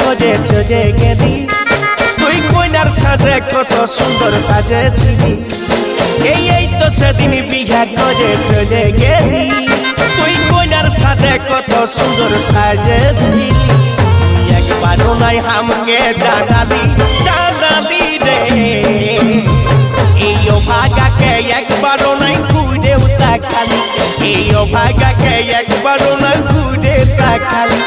করে চলে গেলি। তুই কইনার সাজে কত সুন্দর সাজেছিলি। এই এই তো সেদিন বিঘা করে যে গেলি। তুই কইনার সাথে কত সুন্দর সাজেছিলি। একবারও নাই হামকে জানালি জানালি রে। এই অভাগাকে একবারও নাই ঘুরে খালি এই অভাগাকে একবারও নাই ঘুরে খালি